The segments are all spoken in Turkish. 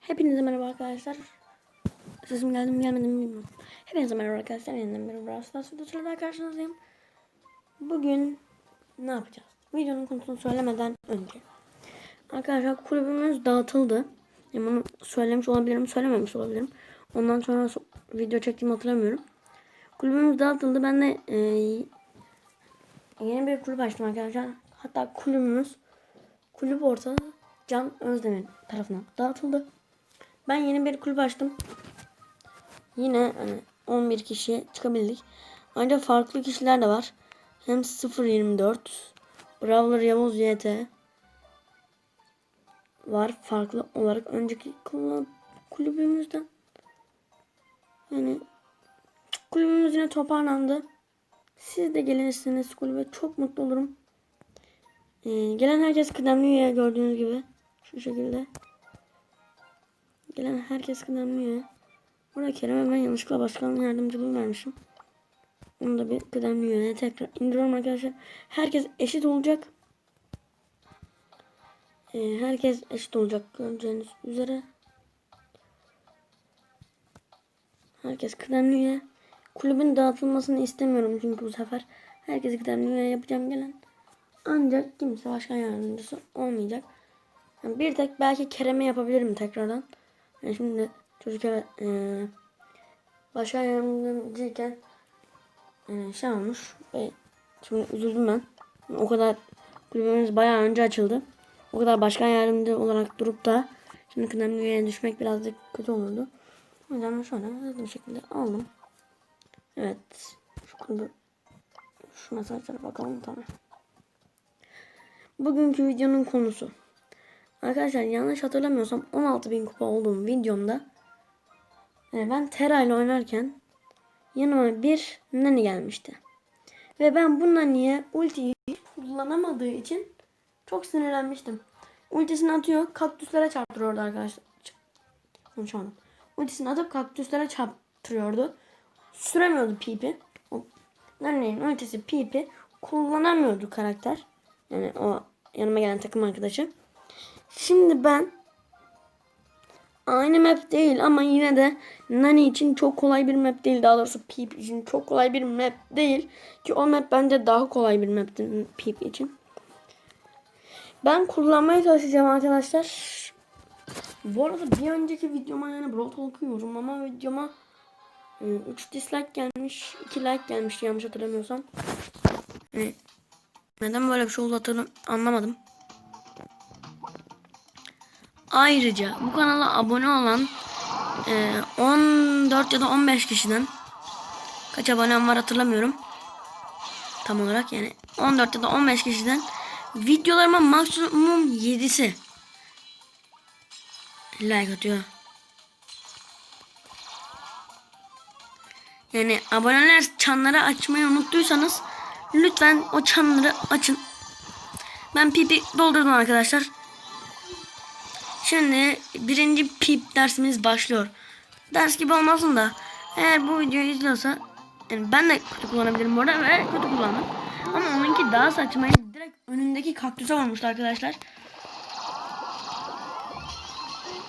Hepinize merhaba arkadaşlar. Sesim geldi mi gelmedi mi bilmiyorum. Hepinize merhaba arkadaşlar. Yeniden bir Brawl Stars videosuyla karşınızdayım. Bugün ne yapacağız? Videonun konusunu söylemeden önce. Arkadaşlar kulübümüz dağıtıldı. Yani bunu söylemiş olabilirim, söylememiş olabilirim. Ondan sonra so- video çektiğimi hatırlamıyorum. Kulübümüz dağıtıldı. Ben de e, yeni bir kulüp açtım arkadaşlar. Hatta kulübümüz kulüp ortağı Can Özdemir tarafından dağıtıldı. Ben yeni bir kulüp açtım. Yine hani 11 kişi çıkabildik. Ancak farklı kişiler de var. Hem 024 Brawler Yavuz YT var farklı olarak önceki kulübümüzden. Yani kulübümüz yine toparlandı. Siz de gelirsiniz kulübe çok mutlu olurum. Ee, gelen herkes kıdemli üye gördüğünüz gibi. Şu şekilde. Gelen herkes kıdemli üye. Burada Kerem'e ben yanlışlıkla başkanın yardımcılığı vermişim. Onu da bir kıdemli tekrar indiriyorum arkadaşlar. Herkes eşit olacak. Ee, herkes eşit olacak göreceğiniz üzere. Herkes kıdemli. Kulübün dağıtılmasını istemiyorum çünkü bu sefer herkes kıdemli yapacağım gelen. Ancak kimse başkan yardımcısı olmayacak. Yani bir tek belki Kerem'e yapabilirim tekrardan. Yani şimdi çocuk evet, eee başkan yardımcıyken eee, şey olmuş. Ve şimdi üzüldüm ben. O kadar kulübümüz bayağı önce açıldı. O kadar başkan yardımcı olarak durup da şimdi kıdemli üyeye düşmek birazcık kötü olurdu. O yüzden şöyle hızlı bir şekilde aldım. Evet. Şu kulübü şu mesajlara bakalım tamam. Bugünkü videonun konusu. Arkadaşlar yanlış hatırlamıyorsam 16.000 kupa olduğum videomda e, ben Tera ile oynarken yanıma bir Nani gelmişti. Ve ben bu Nani'ye ultiyi kullanamadığı için çok sinirlenmiştim. Ultisini atıyor kaktüslere çarptırıyordu arkadaşlar. Konuşamadım. Ultisini atıp kaktüslere çarptırıyordu. Süremiyordu pipi. Nani'nin ultisi pipi kullanamıyordu karakter. Yani o yanıma gelen takım arkadaşı. Şimdi ben aynı map değil ama yine de Nani için çok kolay bir map değil. Daha doğrusu Peep için çok kolay bir map değil. Ki o map bence daha kolay bir mapti Peep için. Ben kullanmaya çalışacağım arkadaşlar. Bu arada bir önceki videoma yani Brawl Talk'u yorumlama videoma 3 dislike gelmiş, 2 like gelmiş yanlış hatırlamıyorsam. Yani neden böyle bir şey oldu anlamadım. Ayrıca bu kanala abone olan e, 14 ya da 15 kişiden kaç abonem var hatırlamıyorum. Tam olarak yani 14 ya da 15 kişiden videolarıma maksimum 7'si like atıyor. Yani aboneler çanları açmayı unuttuysanız lütfen o çanları açın. Ben pipi doldurdum arkadaşlar. Şimdi birinci pip dersimiz başlıyor. Ders gibi olmasın da eğer bu videoyu izliyorsa yani ben de kötü kullanabilirim bu arada ve kötü kullandım. Ama onunki daha saçmaydı. Direkt önündeki kaktüse vurmuştu arkadaşlar.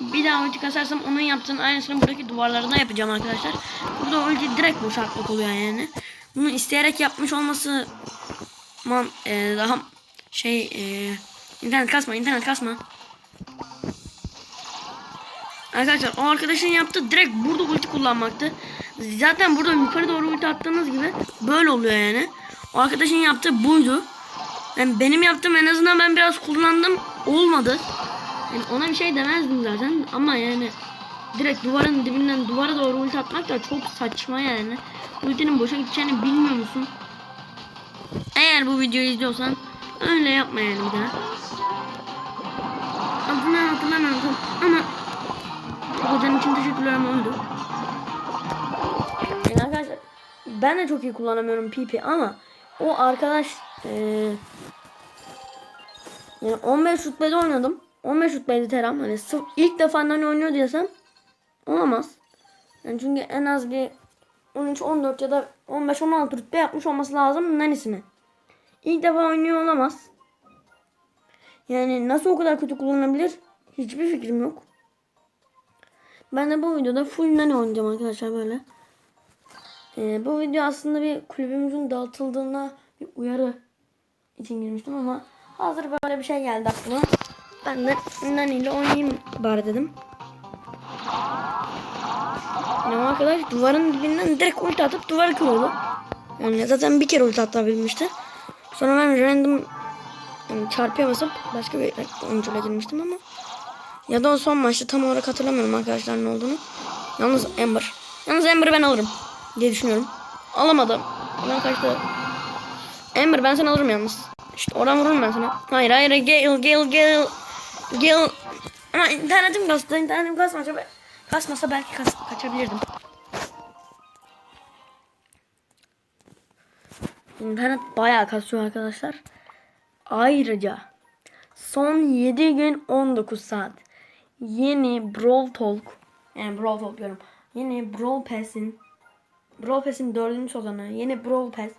Bir daha ulti kasarsam onun yaptığının aynısını buradaki duvarlarına yapacağım arkadaşlar. Burada ulti direkt boşaltmak oluyor yani. Bunu isteyerek yapmış olması man, e, daha şey e, internet kasma internet kasma. Arkadaşlar o arkadaşın yaptığı direkt burada ulti kullanmaktı. Zaten burada yukarı doğru ulti attığınız gibi böyle oluyor yani. O arkadaşın yaptığı buydu. Yani benim yaptığım en azından ben biraz kullandım. Olmadı. Yani ona bir şey demezdim zaten ama yani direkt duvarın dibinden duvara doğru ulti atmak da çok saçma yani. Ultinin boşa gideceğini bilmiyor musun? Eğer bu videoyu izliyorsan öyle yapma yani bir daha. Adını hatırlamıyorum ama Öldü. Yani arkadaşlar ben de çok iyi kullanamıyorum PP ama o arkadaş eee yani 15 rütbede oynadım. 15 rütbeydi Teram. Hani sırf ilk defa hani oynuyor diyorsam olamaz. Yani çünkü en az bir 13 14 ya da 15 16 rütbe yapmış olması lazım Nanis'ini. İlk defa oynuyor olamaz. Yani nasıl o kadar kötü kullanabilir? Hiçbir fikrim yok. Ben de bu videoda full nane oynayacağım arkadaşlar böyle. Ee, bu video aslında bir kulübümüzün dağıtıldığına bir uyarı için girmiştim ama hazır böyle bir şey geldi aklıma. Ben de nane ile oynayayım bari dedim. Ya arkadaş duvarın dibinden direkt ulti atıp duvarı kırıyordu. Yani zaten bir kere ulti atabilmişti. Sonra ben random yani çarpıya basıp başka bir oyuncuyla girmiştim ama ya da o son maçta tam olarak hatırlamıyorum arkadaşlar ne olduğunu. Yalnız Ember. Yalnız Ember'ı ben alırım diye düşünüyorum. Alamadım. Ben kaçtı. Ember ben seni alırım yalnız. İşte oradan vururum ben sana. Hayır hayır gel gel gel gel. Ama internetim kastı. internetim kasmasa, kasmasa belki kas, kaçabilirdim. İnternet bayağı kasıyor arkadaşlar. Ayrıca son 7 gün 19 saat yeni Brawl Talk yani Brawl Talk diyorum. Yeni Brawl Pass'in Brawl Pass'in dördüncü sezonu yeni Brawl Pass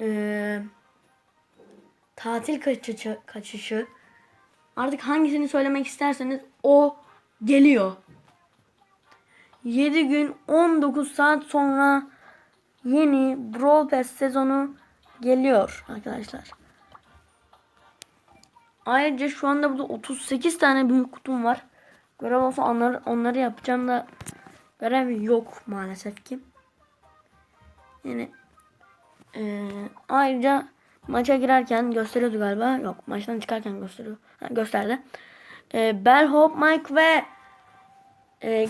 ee, tatil kaçışı, kaçışı artık hangisini söylemek isterseniz o geliyor. 7 gün 19 saat sonra yeni Brawl Pass sezonu geliyor arkadaşlar. Ayrıca şu anda burada 38 tane büyük kutum var. Görev olsa onları, onları yapacağım da görev yok maalesef ki. Yani ee, ayrıca maça girerken gösteriyordu galiba. Yok maçtan çıkarken gösteriyor. Ha, gösterdi. Ee, Bellhop Mike ve e,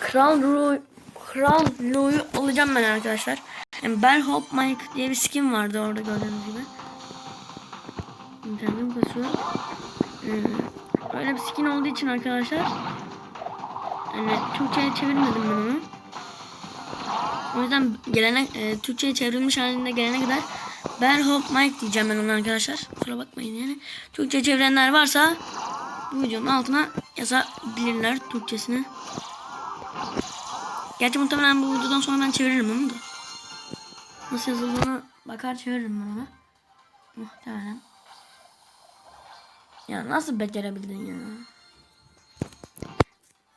Kral Ru Kral Lou'yu alacağım ben arkadaşlar. Yani Bellhop Mike diye bir skin vardı orada gördüğünüz gibi. İnternetim kasıyor. Ee, öyle bir skin olduğu için arkadaşlar yani Türkçe'ye çevirmedim ben onu. O yüzden gelene e, Türkçe'ye çevrilmiş halinde gelene kadar Bellhop Mike diyeceğim ben ona arkadaşlar. Kusura bakmayın yani. Türkçe çevirenler varsa bu videonun altına yazabilirler Türkçesini. Gerçi muhtemelen bu videodan sonra ben çeviririm onu da. Nasıl yazıldığına bakar çeviririm ben ona. Muhtemelen. Ya nasıl becerebildin ya?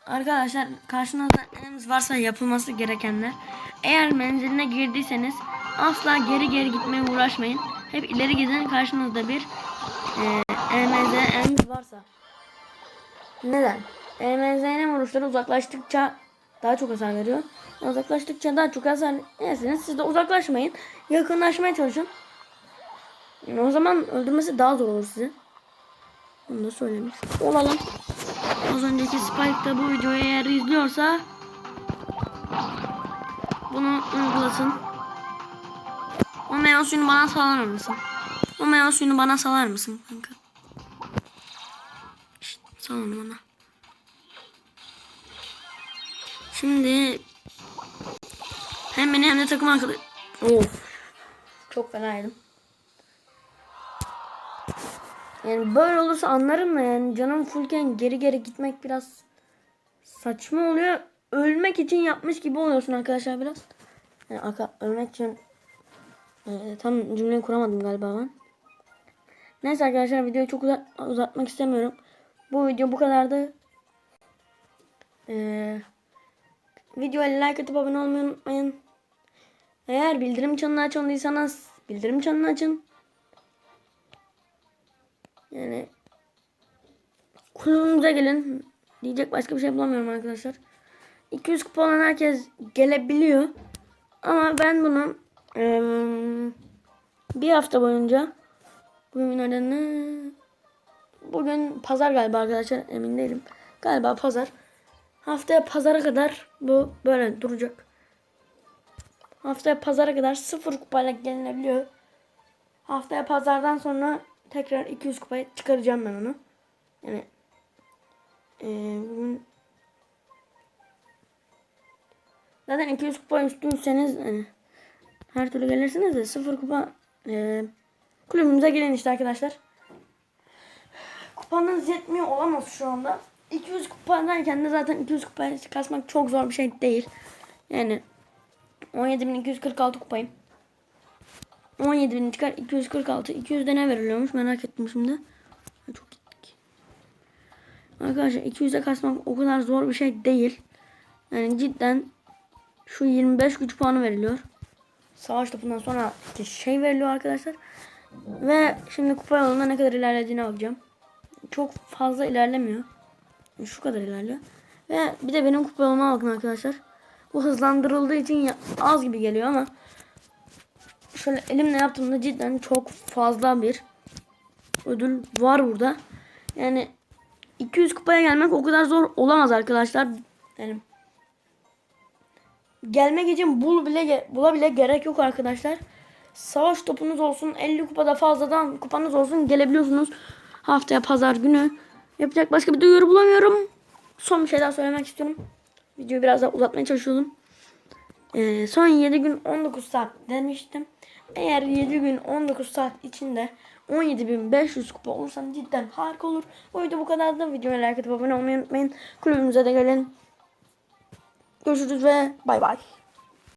Arkadaşlar karşınızda eliniz varsa yapılması gerekenler. Eğer menziline girdiyseniz asla geri geri gitmeye uğraşmayın. Hep ileri gidin karşınızda bir e, EMZ eliniz varsa. Neden? EMZ'nin vuruşları uzaklaştıkça daha çok hasar veriyor. Uzaklaştıkça daha çok hasar yerseniz siz de uzaklaşmayın. Yakınlaşmaya çalışın. O zaman öldürmesi daha zor olur size. Onu da söylemiş olalım. Az önceki Spike da bu videoyu eğer izliyorsa bunu uygulasın. O meyve suyunu bana salar mısın? O meyve suyunu bana salar mısın kanka? Şşt, sal onu bana. Şimdi hem beni hem de takım arkadaşı. Of. Çok fena Yani böyle olursa anlarım da yani canım fullken geri geri gitmek biraz saçma oluyor. Ölmek için yapmış gibi oluyorsun arkadaşlar biraz. Yani aka, ölmek için e, tam cümleyi kuramadım galiba ben. Neyse arkadaşlar videoyu çok uzat, uzatmak istemiyorum. Bu video bu kadardı. Ee, videoya like atıp abone olmayı unutmayın. Eğer bildirim çanını açmadıysanız bildirim çanını açın. Yani kulübümüze gelin. Diyecek başka bir şey bulamıyorum arkadaşlar. 200 kupa olan herkes gelebiliyor. Ama ben bunu bir hafta boyunca bugün nedeni bugün pazar galiba arkadaşlar emin değilim. Galiba pazar. Haftaya pazara kadar bu böyle duracak. Haftaya pazara kadar sıfır kupayla gelinebiliyor. Haftaya pazardan sonra tekrar 200 kupaya çıkaracağım ben onu. Yani e, bugün zaten 200 kupa üstüyseniz yani, her türlü gelirsiniz de 0 kupa e, kulübümüze gelin işte arkadaşlar. Kupanız yetmiyor olamaz şu anda. 200 kupa derken de zaten 200 kupaya kasmak çok zor bir şey değil. Yani 17.246 kupayım. 17 bin çıkar 246. 200'de ne veriliyormuş merak ettim şimdi. Çok gittik. Arkadaşlar 200'e kasmak o kadar zor bir şey değil. Yani cidden şu 25 güç puanı veriliyor. Savaş topundan sonra şey veriliyor arkadaşlar. Ve şimdi kupa yolunda ne kadar ilerlediğine bakacağım. Çok fazla ilerlemiyor. Şu kadar ilerliyor. Ve bir de benim kupa yoluma bakın arkadaşlar. Bu hızlandırıldığı için az gibi geliyor ama şöyle elimle yaptığımda cidden çok fazla bir ödül var burada. Yani 200 kupaya gelmek o kadar zor olamaz arkadaşlar. Yani gelmek için bul bile bula bile gerek yok arkadaşlar. Savaş topunuz olsun 50 kupada fazladan kupanız olsun gelebiliyorsunuz. Haftaya pazar günü yapacak başka bir duyuru bulamıyorum. Son bir şey daha söylemek istiyorum. Videoyu biraz daha uzatmaya çalışıyordum. Ee, son 7 gün 19 saat demiştim. Eğer 7 gün 19 saat içinde 17.500 kupa olursam cidden harika olur. Bu video bu kadardı. Videoya like atıp abone olmayı unutmayın. Kulübümüze de gelin. Görüşürüz ve bay bay.